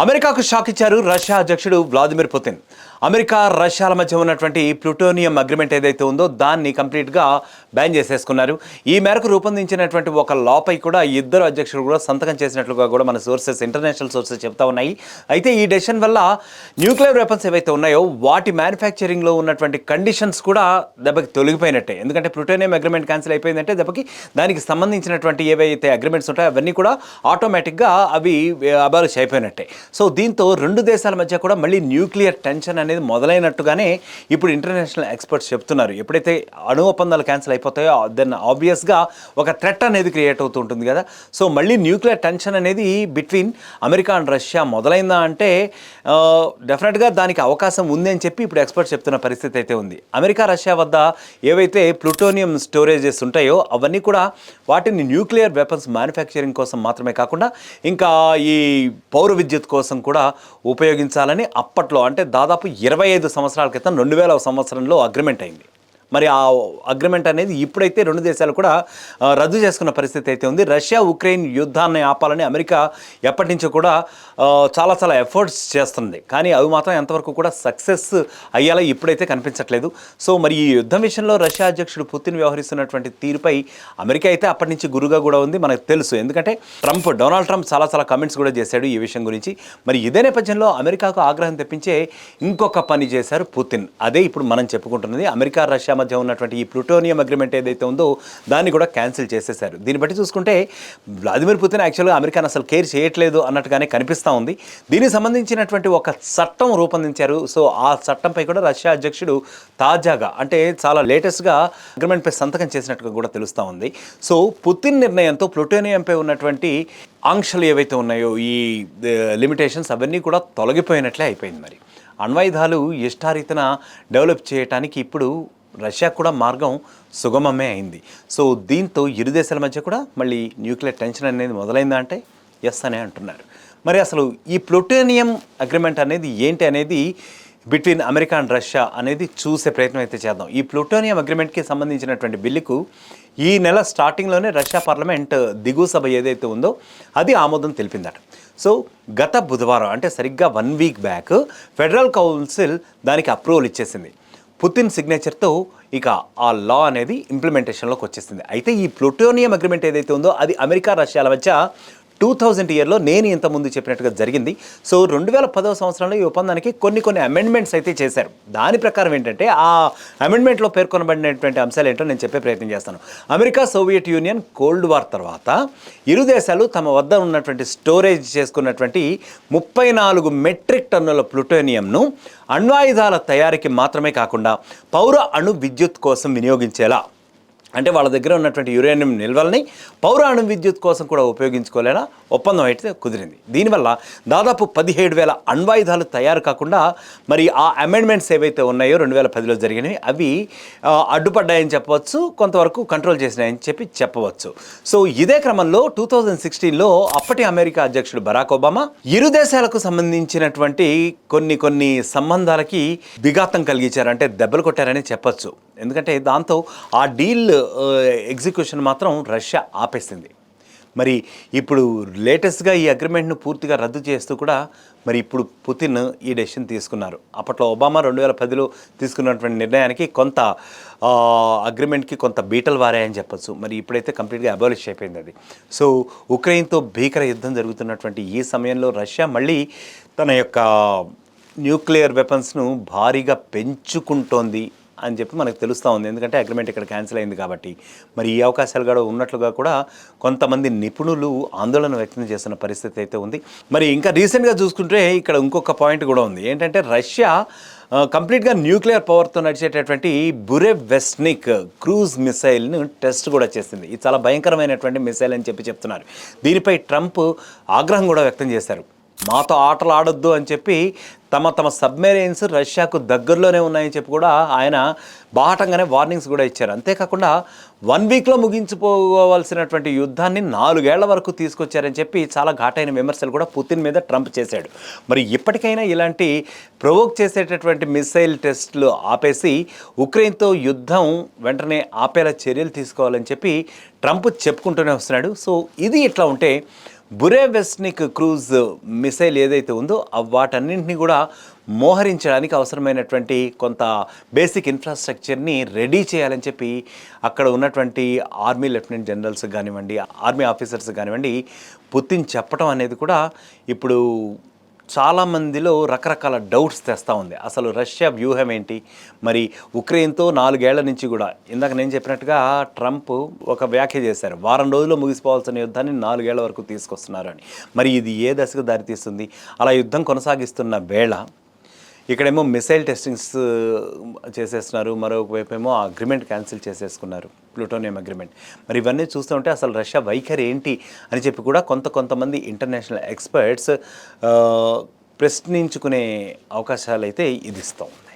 అమెరికాకు షాక్ ఇచ్చారు రష్యా అధ్యక్షుడు వ్లాదిమిర్ పుతిన్. అమెరికా రష్యాల మధ్య ఉన్నటువంటి ప్లూటోనియం అగ్రిమెంట్ ఏదైతే ఉందో దాన్ని కంప్లీట్గా బ్యాన్ చేసేసుకున్నారు. ఈ మేరకు రూపొందించినటువంటి ఒక లాపై కూడా ఇద్దరు అధ్యక్షులు కూడా సంతకం చేసినట్లుగా కూడా మన సోర్సెస్ ఇంటర్నేషనల్ సోర్సెస్ చెప్తా ఉన్నాయి. అయితే ఈ డెసిషన్ వల్ల న్యూక్లియర్ వెపన్స్ ఏవైతే ఉన్నాయో వాటి మ్యానుఫ్యాక్చరింగ్లో ఉన్నటువంటి కండిషన్స్ కూడా దెబ్బకి తొలగిపోయినట్టే. ఎందుకంటే ప్లూటోనియం అగ్రిమెంట్ క్యాన్సిల్ అయిపోయిందంటే దెబ్బకి దానికి సంబంధించినటువంటి ఏవైతే అగ్రిమెంట్స్ ఉంటాయో అవన్నీ కూడా ఆటోమేటిక్గా అవి అబాలిష్ అయిపోయినట్టే. సో దీంతో రెండు దేశాల మధ్య కూడా మళ్ళీ న్యూక్లియర్ టెన్షన్ అనేది మొదలైనట్టుగానే ఇప్పుడు ఇంటర్నేషనల్ ఎక్స్పర్ట్స్ చెప్తున్నారు. ఎప్పుడైతే అణు ఒప్పందాలు క్యాన్సిల్ అయిపోతాయో దెన్ ఆబ్వియస్గా ఒక థ్రెట్ అనేది క్రియేట్ అవుతూ ఉంటుంది కదా. సో మళ్ళీ న్యూక్లియర్ టెన్షన్ అనేది బిట్వీన్ అమెరికా అండ్ రష్యా మొదలైందా అంటే డెఫినెట్గా దానికి అవకాశం ఉంది అని చెప్పి ఇప్పుడు ఎక్స్పర్ట్స్ చెప్తున్న పరిస్థితి అయితే ఉంది. అమెరికా రష్యా వద్ద ఏవైతే ప్లూటోనియం స్టోరేజెస్ ఉంటాయో అవన్నీ కూడా వాటిని న్యూక్లియర్ వెపన్స్ మ్యానుఫ్యాక్చరింగ్ కోసం మాత్రమే కాకుండా ఇంకా ఈ పౌర విద్యుత్ కోసం కూడా ఉపయోగించాలని అప్పట్లో అంటే దాదాపు ఇరవై ఐదు సంవత్సరాల క్రితం రెండు వేల సంవత్సరంలో అగ్రిమెంట్ అయింది. మరి ఆ అగ్రిమెంట్ అనేది ఇప్పుడైతే రెండు దేశాలు కూడా రద్దు చేసుకున్న పరిస్థితి అయితే ఉంది. రష్యా ఉక్రెయిన్ యుద్ధాన్ని ఆపాలని అమెరికా ఎప్పటి నుంచో కూడా చాలా చాలా ఎఫర్ట్స్ చేస్తుంది. కానీ అవి మాత్రం ఎంతవరకు కూడా సక్సెస్ అయ్యేలా ఇప్పుడైతే కనిపించట్లేదు. సో మరి ఈ యుద్ధం విషయంలో రష్యా అధ్యక్షుడు పుతిన్ వ్యవహరిస్తున్నటువంటి తీరుపై అమెరికా అయితే అప్పటి నుంచి గురుగా కూడా ఉంది మనకు తెలుసు. ఎందుకంటే ట్రంప్ డొనాల్డ్ ట్రంప్ చాలా చాలా కమెంట్స్ కూడా చేశాడు ఈ విషయం గురించి. మరి ఇదే నేపథ్యంలో అమెరికాకు ఆగ్రహం తెప్పించే ఇంకొక పని చేశారు పుతిన్. అదే ఇప్పుడు మనం చెప్పుకుంటున్నది అమెరికా రష్యా మధ్య ఉన్నటువంటి ఈ ప్లూటోనియం అగ్రిమెంట్ ఏదైతే ఉందో దాన్ని కూడా క్యాన్సిల్ చేసేశారు. దీన్ని బట్టి చూసుకుంటే వ్లాదిమిర్ పుతిన్ యాక్చువల్గా అమెరికాను అసలు కేర్ చేయట్లేదు అన్నట్టుగానే కనిపిస్తూ ఉంది. దీనికి సంబంధించినటువంటి ఒక చట్టం రూపొందించారు. సో ఆ చట్టంపై కూడా రష్యా అధ్యక్షుడు తాజాగా అంటే చాలా లేటెస్ట్గా అగ్రిమెంట్పై సంతకం చేసినట్టుగా కూడా తెలుస్తూ ఉంది. సో పుతిన్ నిర్ణయంతో ప్లూటోనియంపై ఉన్నటువంటి ఆంక్షలు ఏవైతే ఉన్నాయో ఈ లిమిటేషన్స్ అవన్నీ కూడా తొలగిపోయినట్లే అయిపోయింది మరి. అణ్వాయుధాలు ఇష్టారీతన డెవలప్ చేయడానికి ఇప్పుడు రష్యా కూడా మార్గం సుగమమే అయింది. సో దీంతో ఇరు దేశాల మధ్య కూడా మళ్ళీ న్యూక్లియర్ టెన్షన్ అనేది మొదలైందా అంటే ఎస్ అనే అంటున్నారు. మరి అసలు ఈ ప్లూటోనియం అగ్రిమెంట్ అనేది ఏంటి అనేది బిట్వీన్ అమెరికా అండ్ రష్యా అనేది చూసే ప్రయత్నం అయితే చేద్దాం. ఈ ప్లూటోనియం అగ్రిమెంట్కి సంబంధించినటువంటి బిల్లుకు ఈ నెల స్టార్టింగ్లోనే రష్యా పార్లమెంట్ దిగువ సభ ఏదైతే ఉందో అది ఆమోదం తెలిపిందట. సో గత బుధవారం అంటే సరిగ్గా one week back federal council దానికి అప్రూవల్ ఇచ్చేసింది. పుతిన్ సిగ్నేచర్తో ఇక ఆ లా అనేది ఇంప్లిమెంటేషన్లోకి వచ్చేసింది. అయితే ఈ ప్లూటోనియం అగ్రిమెంట్ ఏదైతే ఉందో అది అమెరికా రష్యాల మధ్య టూ థౌజండ్ ఇయర్లో నేను ఇంతకుముందు చెప్పినట్టుగా జరిగింది. సో రెండు వేల పదవ సంవత్సరంలో ఈ ఒప్పందానికి కొన్ని కొన్ని అమెండ్మెంట్స్ అయితే చేశారు. దాని ప్రకారం ఏంటంటే ఆ అమెండ్మెంట్లో పేర్కొనబడినటువంటి అంశాలు ఏంటో నేను చెప్పే ప్రయత్నం చేస్తాను. America Soviet Union cold war తర్వాత ఇరు దేశాలు తమ వద్ద ఉన్నటువంటి స్టోరేజ్ చేసుకున్నటువంటి ముప్పై నాలుగు మెట్రిక్ టన్నుల ప్లుటోనియంను అణ్వాయుధాల తయారీకి మాత్రమే కాకుండా పౌర అణు విద్యుత్ కోసం వినియోగించేలా అంటే వాళ్ళ దగ్గర ఉన్నటువంటి యురేనియం నిల్వల్ని పౌరాణం విద్యుత్ కోసం కూడా ఉపయోగించుకోలేనా? ఒప్పందం అయితే కుదిరింది. దీనివల్ల దాదాపు పదిహేడు వేల అణ్వాయుధాలు తయారు కాకుండా మరి ఆ అమెండ్మెంట్స్ ఏవైతే ఉన్నాయో రెండు వేల పదిలో జరిగినవి అవి అడ్డుపడ్డాయని చెప్పవచ్చు కొంతవరకు కంట్రోల్ చేసినాయని చెప్పి చెప్పవచ్చు. సో ఇదే క్రమంలో టూ థౌజండ్ సిక్స్టీన్లో అప్పటి అమెరికా అధ్యక్షుడు బరాక్ ఒబామా ఇరు దేశాలకు సంబంధించినటువంటి కొన్ని కొన్ని సంబంధాలకి బిఘాతం కలిగించారు అంటే దెబ్బలు కొట్టారని చెప్పచ్చు. ఎందుకంటే దాంతో ఆ డీల్ ఎగ్జిక్యూషన్ మాత్రం రష్యా ఆపేసింది. మరి ఇప్పుడు లేటెస్ట్గా ఈ అగ్రిమెంట్ను పూర్తిగా రద్దు చేస్తూ కూడా మరి ఇప్పుడు పుతిన్ ఈ డెసిషన్ తీసుకున్నారు. అప్పట్లో ఒబామా రెండు వేల పదిలో తీసుకున్నటువంటి నిర్ణయానికి కొంత అగ్రిమెంట్కి కొంత బీటలు వారాయని చెప్పొచ్చు. మరి ఇప్పుడైతే కంప్లీట్గా అబాలిష్ అయిపోయింది అది. సో ఉక్రెయిన్తో భీకర యుద్ధం జరుగుతున్నటువంటి ఈ సమయంలో రష్యా మళ్ళీ తన యొక్క న్యూక్లియర్ వెపన్స్ను భారీగా పెంచుకుంటోంది. అని చెప్పి మనకు తెలుస్తూ ఉంది. ఎందుకంటే అగ్రిమెంట్ ఇక్కడ క్యాన్సిల్ అయింది కాబట్టి. మరి ఈ అవకాశాలు కూడా ఉన్నట్లుగా కూడా కొంతమంది నిపుణులు ఆందోళన వ్యక్తం చేస్తున్న పరిస్థితి అయితే ఉంది. మరి ఇంకా రీసెంట్గా చూసుకుంటే ఇక్కడ ఇంకొక పాయింట్ కూడా ఉంది. ఏంటంటే రష్యా కంప్లీట్గా న్యూక్లియర్ పవర్తో నడిచేటటువంటి బురే వెస్నిక్ క్రూజ్ మిసైల్ను టెస్ట్ కూడా చేసింది. ఇది చాలా భయంకరమైనటువంటి మిసైల్ అని చెప్పి చెప్తున్నారు. దీనిపై ట్రంప్ ఆగ్రహం కూడా వ్యక్తం చేశారు. మాతో ఆటలు ఆడొద్దు అని చెప్పి తమ తమ సబ్మెరైన్స్ రష్యాకు దగ్గరలోనే ఉన్నాయని చెప్పి కూడా ఆయన బాహటంగానే వార్నింగ్స్ కూడా ఇచ్చారు. అంతేకాకుండా వన్ వీక్లో ముగించిపోవాల్సినటువంటి యుద్ధాన్ని నాలుగేళ్ళ వరకు తీసుకొచ్చారని చెప్పి చాలా ఘాటైన విమర్శలు కూడా పుతిన్ మీద ట్రంప్ చేశాడు. మరి ఇప్పటికైనా ఇలాంటి ప్రొవోక్ చేసేటటువంటి మిసైల్ టెస్ట్లు ఆపేసి ఉక్రెయిన్తో యుద్ధం వెంటనే ఆపేలా చర్యలు తీసుకోవాలని చెప్పి ట్రంప్ చెప్పుకుంటూనే వస్తున్నాడు. సో ఇది ఇట్లా ఉంటే బురేవెస్నిక్ క్రూజ్ మిసైల్ ఏదైతే ఉందో వాటన్నింటినీ కూడా మోహరించడానికి అవసరమైనటువంటి కొంత బేసిక్ ఇన్ఫ్రాస్ట్రక్చర్ని రెడీ చేయాలని చెప్పి అక్కడ ఉన్నటువంటి ఆర్మీ లెఫ్టినెంట్ జనరల్స్ కానివ్వండి ఆర్మీ ఆఫీసర్స్ కానివ్వండి పుతిన్ చెప్పడం అనేది కూడా ఇప్పుడు చాలామందిలో రకరకాల డౌట్స్ తెస్తూ ఉంది. అసలు రష్యా వ్యూహం ఏంటి? మరి ఉక్రెయిన్తో నాలుగేళ్ళ నుంచి కూడా ఇందాక నేను చెప్పినట్టుగా ట్రంప్ ఒక వ్యాఖ్య చేశారు. వారం రోజుల్లో ముగిసిపోవాల్సిన యుద్ధాన్ని నాలుగేళ్ళ వరకు తీసుకొస్తున్నారు అని మరి ఇది ఏ దశకు దారితీస్తుంది? అలా యుద్ధం కొనసాగిస్తున్న వేళ ఇక్కడేమో మిసైల్ టెస్టింగ్స్ చేసేస్తున్నారు. మరోవైపు ఏమో ఆ అగ్రిమెంట్ క్యాన్సిల్ చేసేసుకున్నారు. Plutonium agreement. మరి ఇవన్నీ చూస్తుంటే అసలు రష్యా వైఖరి ఏంటి అని చెప్పి కూడా కొంత కొంతమంది ఇంటర్నేషనల్ ఎక్స్పర్ట్స్ ప్రశ్నించుకునే అవకాశాలు అయితే ఇది ఇస్తూ. ఉంది